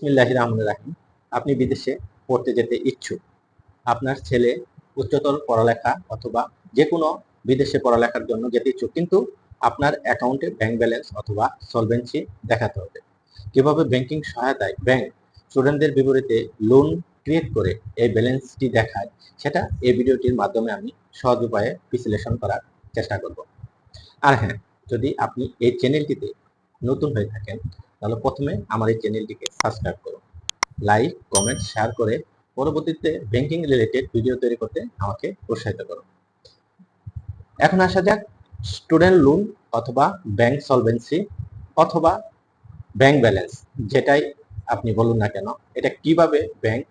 বিসমিল্লাহ রহমান রাহিম। আপনি বিদেশে পড়তে যেতে ইচ্ছুক। আপনার ছেলে উচ্চতর পড়ালেখা অথবা যে কোনো বিদেশে পড়ালেখার জন্য যেতে ইচ্ছুক, কিন্তু আপনার অ্যাকাউন্টে ব্যাংক ব্যালেন্স অথবা সলভেন্সি দেখাতে হবে। কীভাবে ব্যাংকিং সহায়তায় ব্যাংক স্টুডেন্টদের বিপরীতে লোন ক্রিয়েট করে এই ব্যালেন্সটি দেখায়, সেটা এই ভিডিওটির মাধ্যমে আমি সহজ উপায়ে বিশ্লেষণ করার চেষ্টা করব। আর হ্যাঁ যদি আপনি এই চ্যানেলটিতে নতুন হয়ে থাকেন তাহলে প্রথমে আমার এই চ্যানেলটিকে সাবস্ক্রাইব করুন লাইক কমেন্ট শেয়ার করে পরবর্তীতে ব্যাংকিং রিলেটেড ভিডিও তৈরি করতে আমাকে উৎসাহিত করুন এখন আসা যাক স্টুডেন্ট লোন অথবা ব্যাংক সলভেন্সি অথবা ব্যাংক ব্যালেন্স যেটাই আপনি বলুন না কেন, এটা কীভাবে ব্যাংক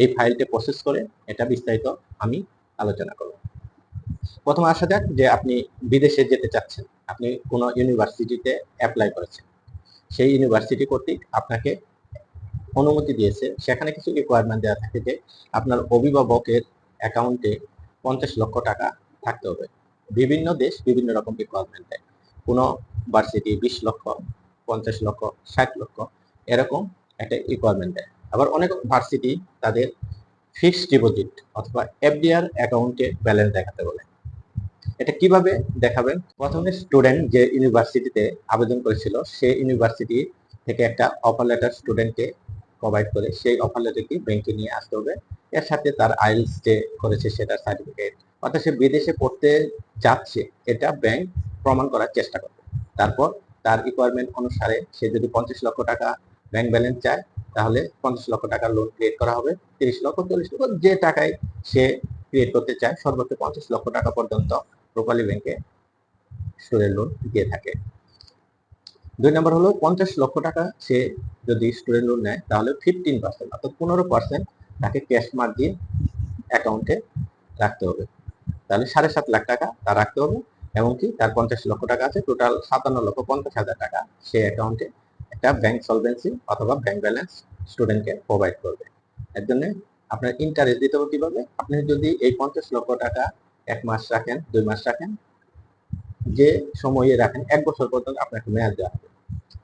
এই ফাইলটি প্রসেস করে, এটা বিস্তারিত আমি আলোচনা করব। প্রথমে আসা যাক যে আপনি বিদেশে যেতে চাচ্ছেন, আপনি কোনো ইউনিভার্সিটিতে অ্যাপ্লাই করেছেন। সেই ইউনিভার্সিটি কর্তৃক আপনাকে অনুমতি দিয়েছে। সেখানে কিছু রিকোয়ারমেন্ট দেওয়া থাকে যে আপনার অভিভাবকের অ্যাকাউন্টে পঞ্চাশ লক্ষ টাকা থাকতে হবে। বিভিন্ন দেশ বিভিন্ন রকম রিকোয়ারমেন্ট দেয়। কোনো ভার্সিটি বিশ লক্ষ, পঞ্চাশ লক্ষ, ষাট লক্ষ এরকম একটা রিকোয়ারমেন্ট দেয়। আবার অনেক ভার্সিটি তাদের ফিক্সড ডিপোজিট অথবা এফডিআর অ্যাকাউন্টে ব্যালেন্স দেখাতে বলে। এটা কীভাবে দেখাবেন প্রথমে স্টুডেন্ট যে ইউনিভার্সিটিতে আবেদন করেছিল, সেই ইউনিভার্সিটি থেকে একটা অফার লেটার স্টুডেন্টকে প্রোভাইড করে, সেই অফার লেটারটি ব্যাংকে নিয়ে আসতে হবে। এর সাথে তার আইলস যে করেছে সেটার সার্টিফিকেট অর্থাৎ সে বিদেশে পড়তে যাচ্ছে, এটা ব্যাংক প্রমাণ করার চেষ্টা করবে। তারপর তার রিকোয়ারমেন্ট অনুসারে সে যদি পঞ্চাশ লক্ষ টাকা ব্যাংক ব্যালেন্স চায়, তাহলে পঞ্চাশ লক্ষ টাকা লোন ক্রিয়েট করা হবে। তিরিশ লক্ষ, চল্লিশ লক্ষ, যে টাকায় সে ক্রিয়েট করতে চায়, সর্বোচ্চ পঞ্চাশ লক্ষ টাকা পর্যন্ত প্রপারলি ব্যাংকে স্টুডেন্ট লোন দিয়ে থাকে। দুই নম্বর হলো, পঞ্চাশ লক্ষ টাকা সে যদি স্টুডেন্ট লোন নেয়, তাহলে ফিফটিন পার্সেন্ট অর্থাৎ পনেরো পার্সেন্ট তাকে ক্যাশ মার্জিন অ্যাকাউন্টে রাখতে হবে। তাহলে সাড়ে সাত লাখ টাকা তার রাখতে হবে, এমনকি তার পঞ্চাশ লক্ষ টাকা আছে টোটাল সাতান্ন লক্ষ পঞ্চাশ হাজার টাকা সে অ্যাকাউন্টে একটা ব্যাংক সলভেন্সি অথবা ব্যাংক ব্যালেন্স স্টুডেন্টকে প্রোভাইড করবে। এর জন্য আপনার ইন্টারেস্ট দিতে হবে কীভাবে? আপনি যদি এই পঞ্চাশ লক্ষ টাকা এক মাস রাখেন, দুই মাস রাখেন, যে সময়ে রাখেন, এক বছর পর্যন্ত আপনাকে মেয়াদ দেওয়া হবে।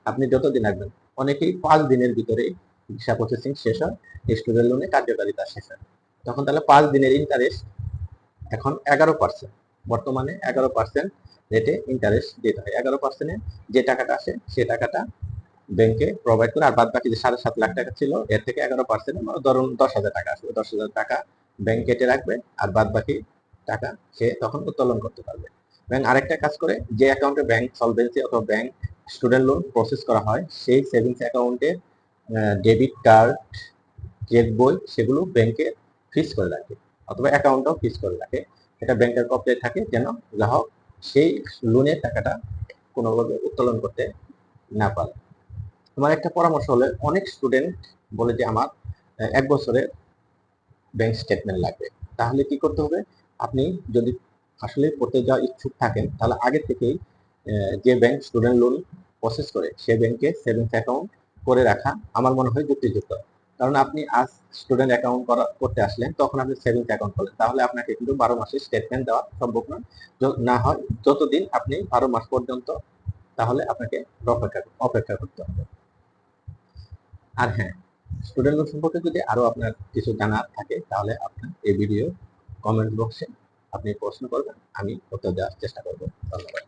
আপনি যতদিন রাখবেন, অনেকেই পাঁচ দিনের ভিতরে ভিসা প্রসেসিং শেষ হয় স্টুডেন্ট লোনে কার্যকারিতা শেষ হয়। তখন তাহলে পাঁচ দিনের ইন্টারেস্ট এখন এগারো পার্সেন্ট বর্তমানে এগারো পার্সেন্ট রেটে ইন্টারেস্ট দিতে হয়। এগারো পার্সেন্টে যে টাকাটা আসে, সে টাকাটা ব্যাংকে প্রোভাইড করে, আর বাদ বাকি যে সাড়ে সাত লাখ টাকা ছিল, এর থেকে এগারো পার্সেন্ট ধরুন দশ হাজার টাকা আসবে। দশ হাজার টাকা ব্যাংক কেটে রাখবে, আর বাদ বাকি টাকা সে তখন উত্তোলন করতে পারবে। ব্যাংক আরেকটা কাজ করে, যে অ্যাকাউন্টে ব্যাংক সলভেন্সি অথবা ব্যাংক স্টুডেন্ট লোন প্রসেস করা হয়, সেই সেভিংস অ্যাকাউন্টে ডেবিট কার্ড চেক বই সেগুলো ব্যাংকে ফিক্স করে রাখে অথবা অ্যাকাউন্টও ফিক্স করে রাখে। এটা ব্যাংকের কপে থাকে যেন গ্রাহক সেই লোনের টাকাটা কোনোভাবে উত্তোলন করতে না পারে। আমার একটা পরামর্শ হলে, অনেক স্টুডেন্ট বলে যে আমার এক বছরের ব্যাংক স্টেটমেন্ট লাগবে। তাহলে কি করতে হবে? আপনি যদি আসলে পড়তে যাওয়া ইচ্ছুক থাকেন, তাহলে আগে থেকেই যে ব্যাংক স্টুডেন্ট লোন প্রসেস করে, সে ব্যাংকে সেভিংস অ্যাকাউন্ট করে রাখা আমার মনে হয় যুক্তিযুক্ত। কারণ আপনি আজ স্টুডেন্ট অ্যাকাউন্ট করা, করতে আসলেন, তখন আপনি সেভিংস অ্যাকাউন্ট করলেন। তাহলে আপনাকে কিন্তু বারো মাসের স্টেটমেন্ট দেওয়া সম্ভব নয়। না হয় যতদিন আপনি বারো মাস পর্যন্ত, তাহলে আপনাকে অপেক্ষা অপেক্ষা করতে হবে। আর হ্যাঁ স্টুডেন্ট লোন সম্পর্কে যদি আরও আপনার কিছু জানার থাকে, তাহলে আপনার এই ভিডিও কমেন্ট বক্সে আপনি প্রশ্ন করবেন আমি উত্তর দেওয়ার চেষ্টা করব। ধন্যবাদ।